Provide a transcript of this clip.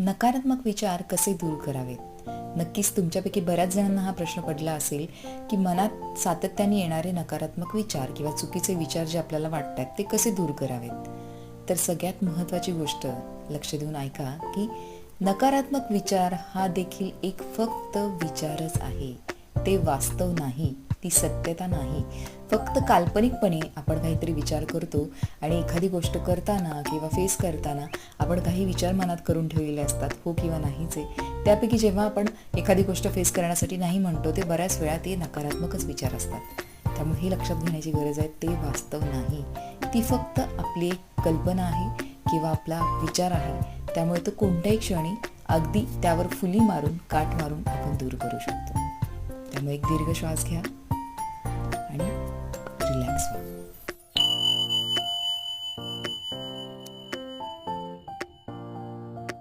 नकारात्मक विचार कसे दूर करावेत? नक्कीच तुमच्यापैकी बऱ्याच जणांना हा प्रश्न पडला असेल की मनात सातत्याने येणारे नकारात्मक विचार किंवा चुकीचे विचार जे आपल्याला वाटतात ते कसे दूर करावेत? तर सगळ्यात महत्त्वाची गोष्ट लक्ष देऊन ऐका की नकारात्मक विचार हा देखील एक फक्त विचारच आहे. ते वास्तव नाही. ती सत्यता नाही. फक्त काल्पनिकपणे आपण काहीतरी विचार करतो आणि एखादी गोष्ट करताना किंवा फेस करताना आपण काही विचार मनात करून ठेवलेले असतात हो किंवा नाहीचे त्यापैकी जेव्हा आपण एखादी गोष्ट फेस करण्यासाठी नाही म्हणतो ते बऱ्याच वेळा ते नकारात्मकच विचार असतात. त्यामुळे हे लक्षात घेण्याची गरज आहे ते वास्तव नाही. ती फक्त आपली एक कल्पना आहे किंवा आपला विचार आहे. त्यामुळे तो कोणत्याही क्षणी अगदी त्यावर फुली मारून काठ मारून आपण दूर करू शकतो. त्यामुळे एक दीर्घ श्वास घ्या.